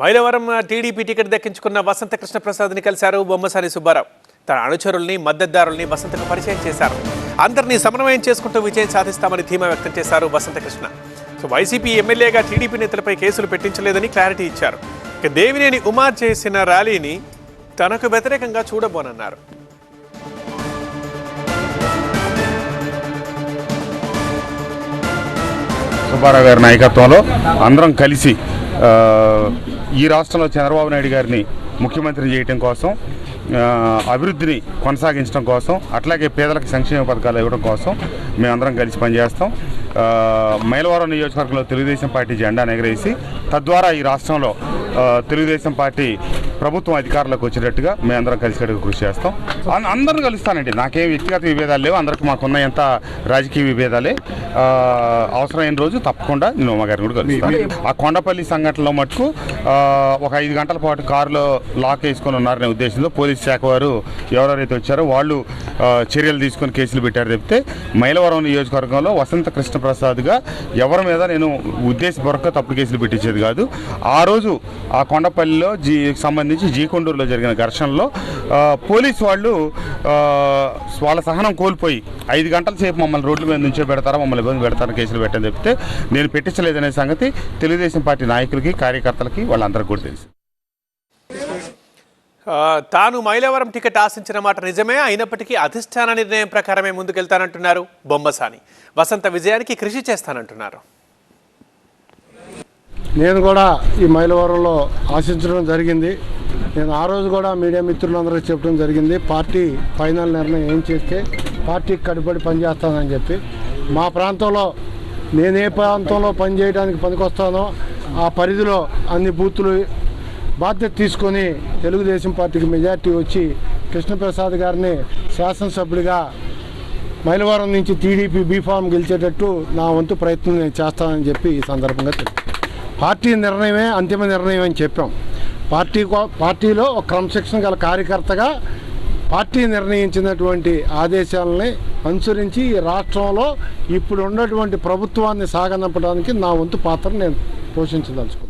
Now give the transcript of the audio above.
Mylavaram TDP ticket దక్కించుకున్న వసంత కృష్ణప్రసాద్ని కలిశారు బొమ్మసాని సుబ్బారావు. తన అనుచరుల్ని మద్దతుదారుల్ని వసంతకు పరిచయం చేశారు. అందరినీ సమన్వయం చేసుకుంటూ విజయం సాధిస్తామని ధీమా వ్యక్తం చేశారు వసంతకృష్ణ సో వైసీపీ ఎమ్మెల్యేగా టీడీపీ నేతలపై కేసులు పెట్టించలేదని క్లారిటీ ఇచ్చారు. ఇక దేవినేని ఉమా చేసిన ర్యాలీని తనకు వ్యతిరేకంగా చూడబోనన్నారు. సుబ్బారావు గారి నాయకత్వంలో అందరం కలిసి ఈ రాష్ట్రంలో చంద్రబాబు నాయుడు గారిని ముఖ్యమంత్రి చేయటం కోసం అభివృద్ధిని కొనసాగించడం కోసం అట్లాగే పేదలకు సంక్షేమ పథకాలు ఇవ్వడం కోసం మేమందరం కలిసి పనిచేస్తాం. మైలవరం నియోజకవర్గంలో తెలుగుదేశం పార్టీ జెండా ఎగరేసి తద్వారా ఈ రాష్ట్రంలో తెలుగుదేశం పార్టీ ప్రభుత్వం అధికారంలోకి వచ్చేటట్టుగా మేమందరం కలిసి కృషి చేస్తాం. అందరం కలుస్తానండి. నాకేం వ్యక్తిగత విభేదాలు లేవు. అందరికి మాకున్న ఎంత రాజకీయ విభేదాలే. అవసరమైన రోజు తప్పకుండా నేను ఉమ్మగారిని కూడా కలుస్తాను. ఆ కొండపల్లి సంఘటనలో మటుకు ఒక ఐదు గంటల పాటు కారులో లాక్ వేసుకొని ఉన్నారనే ఉద్దేశంతో పోలీస్ శాఖ వారు ఎవరెవరైతే వచ్చారో వాళ్ళు చర్యలు తీసుకొని కేసులు పెట్టారు చెప్తే మైలవరం నియోజకవర్గంలో వసంత కృష్ణ ప్రసాద్గా ఎవరి మీద నేను ఉద్దేశపూర్వక తప్పుడు కేసులు పెట్టించేది కాదు. ఆ రోజు ఆ కొండపల్లిలో జీ సంబంధించి జీకొండూరులో జరిగిన ఘర్షణలో పోలీసు పోలీస్ వాళ్ళు వాళ్ళ సహనం కోల్పోయి ఐదు గంటల సేపు మమ్మల్ని రోడ్ల మీద నుంచో పెడతారా మమ్మల్ని ఇబ్బంది పెడతారా కేసులు పెట్టని చెప్తే నేను పెట్టించలేదనే సంగతి తెలుగుదేశం పార్టీ నాయకులకి కార్యకర్తలకి వాళ్ళందరికీ కూడా తెలుసు. తాను మైలవరం టికెట్ ఆశించిన మాట నిజమే అయినప్పటికీ అధిష్టాన నిర్ణయం ప్రకారమే ముందుకెళ్తానంటున్నారు బొమ్మసాని. వసంత విజయానికి కృషి చేస్తానంటున్నారు. నేను కూడా ఈ మైలవరంలో ఆశించడం జరిగింది. నేను ఆ రోజు కూడా మీడియా మిత్రులందరూ చెప్పడం జరిగింది పార్టీ ఫైనల్ నిర్ణయం ఏం చేస్తే పార్టీకి కట్టుబడి పనిచేస్తానని చెప్పి. మా ప్రాంతంలో నేను ఏ ప్రాంతంలో పనిచేయడానికి పనికొస్తానో ఆ పరిధిలో అన్ని బూతులు బాధ్యత తీసుకొని తెలుగుదేశం పార్టీకి మెజార్టీ వచ్చి కృష్ణప్రసాద్ గారిని శాసనసభ్యుడిగా మైలవరం నుంచి టీడీపీ బీఫామ్ గెలిచేటట్టు నా వంతు ప్రయత్నం నేను చేస్తానని చెప్పి ఈ సందర్భంగా పార్టీ నిర్ణయమే అంతిమ నిర్ణయం అని చెప్పాం. పార్టీ కో- పార్టీలో ఒక క్రమశిక్షణ గల కార్యకర్తగా పార్టీ నిర్ణయించినటువంటి ఆదేశాలని అనుసరించి ఈ రాష్ట్రంలో ఇప్పుడు ఉన్నటువంటి ప్రభుత్వాన్ని సాగనంపడానికి నా వంతు పాత్ర నేను పోషించదలుచుకున్నాను.